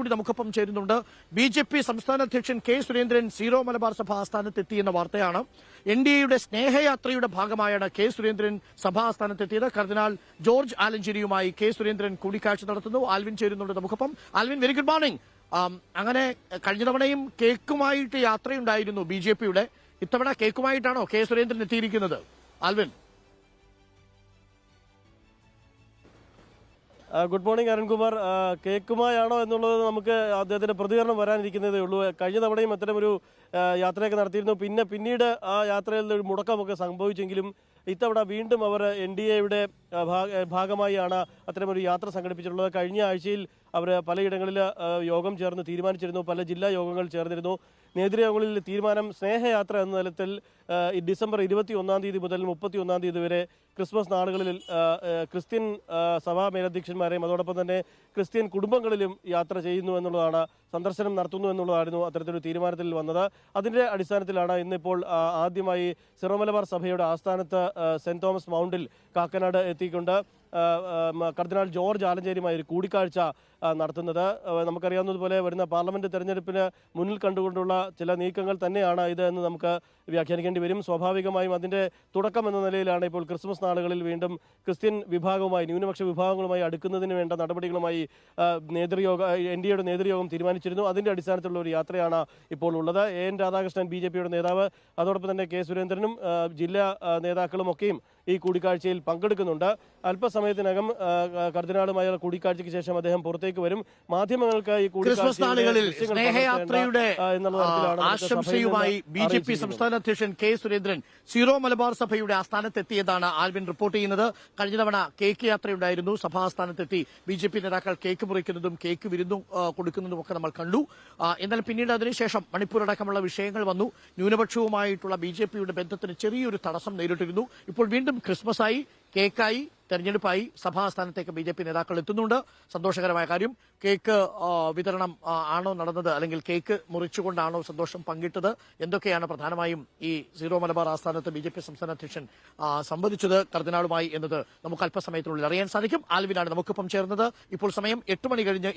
കൂടി നമുക്കൊപ്പം ചേരുന്നുണ്ട്. ബി ജെ പി സംസ്ഥാന അധ്യക്ഷൻ കെ സുരേന്ദ്രൻ സീറോ മലബാർ സഭ ആസ്ഥാനത്തെത്തിയെന്ന വാർത്തയാണ്. എൻ ഡി എയുടെ സ്നേഹയാത്രയുടെ ഭാഗമായാണ് കെ സുരേന്ദ്രൻ സഭാ ആസ്ഥാനത്തെത്തിയത്. കർദിനാൾ ജോർജ് ആലഞ്ചേരിയുമായി കെ സുരേന്ദ്രൻ കൂടിക്കാഴ്ച നടത്തുന്നു. ആൽവിൻ ചേരുന്നുണ്ട് നമുക്കൊപ്പം. ആൽവിൻ വെരി ഗുഡ് മോർണിംഗ് അങ്ങനെ കഴിഞ്ഞ തവണയും കേക്കുമായിട്ട് യാത്രയുണ്ടായിരുന്നു ബി ജെ പിയുടെ. ഇത്തവണ കേക്കുമായിട്ടാണോ കെ സുരേന്ദ്രൻ എത്തിയിരിക്കുന്നത്? ആൽവിൻ. Good morning Arunkumar. കേക്കുമായാണോ എന്നുള്ളത് നമുക്ക് അദ്ദേഹത്തിന്റെ പ്രതികരണം വരാനിരിക്കുന്നതേ ഉള്ളൂ. കഴിഞ്ഞ തവണയും അത്തരമൊരു യാത്രയൊക്കെ നടത്തിയിരുന്നു. പിന്നെ പിന്നീട് ആ യാത്രയിൽ ഒരു മുടക്കമൊക്കെ സംഭവിച്ചെങ്കിലും ഇത്തവണ വീണ്ടും അവർ എൻ ഡി എയുടെ ഭാഗമായാണ് അത്തരമൊരു യാത്ര സംഘടിപ്പിച്ചിട്ടുള്ളത്. കഴിഞ്ഞ ആഴ്ചയിൽ അവർ പലയിടങ്ങളിൽ യോഗം ചേർന്ന് തീരുമാനിച്ചിരുന്നു. പല ജില്ലാ യോഗങ്ങൾ ചേർന്നിരുന്നു. നേതൃയോഗങ്ങളിൽ തീരുമാനം സ്നേഹയാത്ര എന്ന തലത്തിൽ ഡിസംബർ ഇരുപത്തി ഒന്നാം തീയതി മുതൽ മുപ്പത്തി ഒന്നാം തീയതി വരെ ക്രിസ്മസ് നാളുകളിൽ ക്രിസ്ത്യൻ സഭാ മേലധ്യക്ഷന്മാരെയും അതോടൊപ്പം തന്നെ ക്രിസ്ത്യൻ കുടുംബങ്ങളിലും യാത്ര ചെയ്യുന്നു എന്നുള്ളതാണ് സന്ദർശനം നടത്തുന്നു എന്നുള്ളതായിരുന്നു അത്തരത്തിലൊരു തീരുമാനത്തിൽ വന്നത്. അതിന്റെ അടിസ്ഥാനത്തിലാണ് ഇന്നിപ്പോൾ ആദ്യമായി സിറോമലബാർ സഭയുടെ ആസ്ഥാനത്ത് സെന്റ് തോമസ് മൗണ്ടിൽ കാക്കനാട് എത്തിക്കൊണ്ട് കർദിനാൾ ജോർജ് ആലഞ്ചേരിയുമായി ഒരു കൂടിക്കാഴ്ച നടത്തുന്നത്. നമുക്കറിയാവുന്നതുപോലെ വരുന്ന പാർലമെന്റ് തെരഞ്ഞെടുപ്പിന് മുന്നിൽ കണ്ടുകൊണ്ടുള്ള ചില നീക്കങ്ങൾ തന്നെയാണ് ഇത് എന്ന് നമുക്ക് വ്യാഖ്യാനിക്കേണ്ടി വരും. സ്വാഭാവികമായും അതിന്റെ തുടക്കം എന്ന നിലയിലാണ് ഇപ്പോൾ ക്രിസ്മസ് നാളുകളിൽ വീണ്ടും ക്രിസ്ത്യൻ വിഭാഗവുമായി ന്യൂനപക്ഷ വിഭാഗങ്ങളുമായി അടുക്കുന്നതിന് വേണ്ട നടപടികളുമായി നേതൃയോഗ എൻ ഡി എയുടെ നേതൃയോഗം തീരുമാനിച്ചിരുന്നു. അതിന്റെ അടിസ്ഥാനത്തിലുള്ള ഒരു യാത്രയാണ് ഇപ്പോൾ ഉള്ളത്. A N Radhakrishnan B J പിയുടെ നേതാവ് അതോടൊപ്പം തന്നെ കെ സുരേന്ദ്രനും ജില്ലാ നേതാക്കളും ഒക്കെയും ഈ കൂടിക്കാഴ്ചയിൽ പങ്കെടുക്കുന്നുണ്ട്. അല്പസമയത്തിനകം ആ, കർദിനാളുമായുള്ള കൂടിക്കാഴ്ചയ്ക്ക് ശേഷം അദ്ദേഹം പുറത്തേക്ക് വരും. മാധ്യമങ്ങൾക്ക് ഈ കൂടിക്കാഴ്ച സ്നേഹയാത്രയുടെ ആശംസയുമായി ബി ജെ പി സംസ്ഥാന അധ്യക്ഷൻ കെ സുരേന്ദ്രൻ സീറോ മലബാർ സഭയുടെ ആസ്ഥാനത്തെത്തിയതാണ് ആൽവിൻ റിപ്പോർട്ട് ചെയ്യുന്നത്. കഴിഞ്ഞ തവണ കേക്ക് യാത്രയുണ്ടായിരുന്നു. സഭാസ്ഥാനത്തെത്തി ബി ജെ പി നേതാക്കൾ കേക്ക് മുറിക്കുന്നതും കേക്ക് വിരുന്നും കൊടുക്കുന്നതും ഒക്കെ നമ്മൾ കണ്ടു. എന്നാൽ പിന്നീട് അതിനുശേഷം മണിപ്പൂർ അടക്കമുള്ള വിഷയങ്ങൾ വന്നു. ന്യൂനപക്ഷവുമായിട്ടുള്ള ബി ജെ പിയുടെ ബന്ധത്തിന് ചെറിയൊരു തടസ്സം നേരിട്ടിരുന്നു. ഇപ്പോൾ വീണ്ടും ക്രിസ്മസായി കേക്കായി തെരഞ്ഞെടുപ്പായി സഭാസ്ഥാനത്തേക്ക് ബി ജെ പി നേതാക്കൾ എത്തുന്നുണ്ട്. സന്തോഷകരമായ കാര്യം കേക്ക് വിതരണം ആണോ നടന്നത്? അല്ലെങ്കിൽ കേക്ക് മുറിച്ചുകൊണ്ടാണോ സന്തോഷം പങ്കിട്ടത്? എന്തൊക്കെയാണ് പ്രധാനമായും ഈ സീറോ മലബാർ ആസ്ഥാനത്ത് ബി ജെ പി സംസ്ഥാന അധ്യക്ഷൻ സംവദിച്ചത്? കർദിനാളുമായി എന്നത് നമുക്ക് അല്പസമയത്തിനുള്ളിൽ അറിയാൻ സാധിക്കും. ആൽവിനാണ് നമുക്കിപ്പം ചേർന്നത്. ഇപ്പോൾ സമയം എട്ട് മണി കഴിഞ്ഞ്